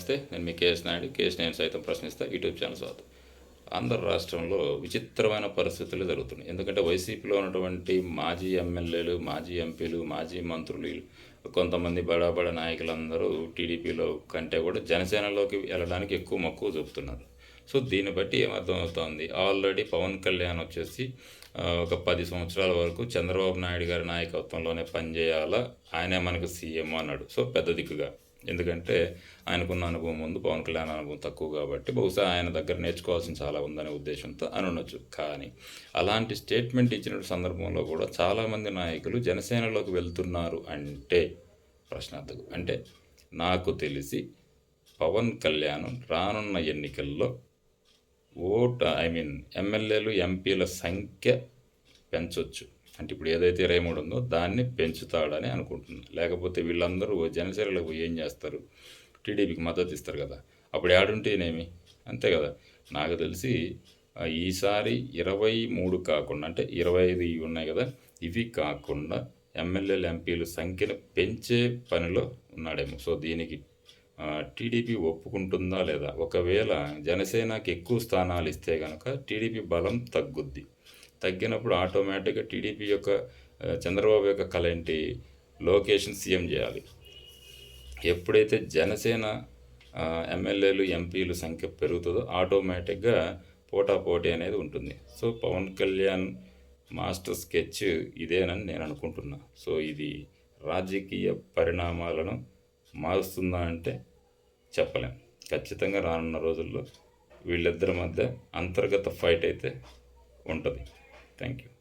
నమస్తే నేను మీ కేఎస్ నాయుడు. కేఎస్ నేను సైతం ప్రశ్నిస్తా. యూట్యూబ్ ఛానల్ స్వాగతం. ఆంధ్ర రాష్ట్రంలో విచిత్రమైన పరిస్థితులు జరుగుతున్నాయి. ఎందుకంటే వైసీపీలో ఉన్నటువంటి మాజీ ఎమ్మెల్యేలు మాజీ ఎంపీలు మాజీ మంత్రులు కొంతమంది బడా బడా నాయకులందరూ టీడీపీలో కంటే కూడా జనసేనలోకి వెళ్ళడానికి ఎక్కువ మక్కువ చూపుతున్నారు. సో దీన్ని బట్టి ఏమర్థమవుతోంది? ఆల్రెడీ పవన్ కళ్యాణ్ వచ్చేసి ఒక పది సంవత్సరాల వరకు చంద్రబాబు నాయుడు గారి నాయకత్వంలోనే పనిచేయాలా? ఆయనే మనకు సీఎం అన్నాడు. సో పెద్ద దిక్కుగా. ఎందుకంటే ఆయనకున్న అనుభవం ముందు పవన్ కళ్యాణ్ అనుభవం తక్కువ కాబట్టి బహుశా ఆయన దగ్గర నేర్చుకోవాల్సిన చాలా ఉందనే ఉద్దేశంతో అని ఉండొచ్చు. కానీ అలాంటి స్టేట్మెంట్ ఇచ్చిన సందర్భంలో కూడా చాలామంది నాయకులు జనసేనలోకి వెళ్తున్నారు అంటే ప్రశ్నార్థకు. అంటే నాకు తెలిసి పవన్ కళ్యాణ్ రానున్న ఎన్నికల్లో ఓట్ ఐ మీన్ ఎమ్మెల్యేలు ఎంపీల సంఖ్య పెంచొచ్చు. అంటే ఇప్పుడు ఏదైతే ఇరవై మూడు ఉందో దాన్ని పెంచుతాడని అనుకుంటున్నాను. లేకపోతే వీళ్ళందరూ జనసేనలకు పోయి ఏం చేస్తారు? టీడీపీకి మద్దతు ఇస్తారు కదా. అప్పుడు యాడుంటేనేమి అంతే కదా. నాకు తెలిసి ఈసారి ఇరవై మూడు కాకుండా అంటే ఇరవై ఐదు ఇవి ఉన్నాయి కదా ఇవి కాకుండా ఎమ్మెల్యేలు ఎంపీలు సంఖ్యను పెంచే పనిలో ఉన్నాడేమో. సో దీనికి టీడీపీ ఒప్పుకుంటుందా లేదా? ఒకవేళ జనసేనకి ఎక్కువ స్థానాలు ఇస్తే కనుక టీడీపీ బలం తగ్గుద్ది. తగ్గినప్పుడు ఆటోమేటిక్గా టీడీపీ యొక్క చంద్రబాబు యొక్క కళ ఏంటి? లోకేషన్ సీఎం చేయాలి. ఎప్పుడైతే జనసేన ఎమ్మెల్యేలు ఎంపీలు సంఖ్య పెరుగుతుందో ఆటోమేటిక్గా పోటాపోటీ అనేది ఉంటుంది. So Pawan Kalyan master sketch ఇదేనని నేను అనుకుంటున్నా. సో ఇది రాజకీయ పరిణామాలను మారుస్తుందా అంటే చెప్పలేం. ఖచ్చితంగా రానున్న రోజుల్లో వీళ్ళిద్దరి మధ్య అంతర్గత ఫైట్ అయితే ఉంటుంది. Thank you.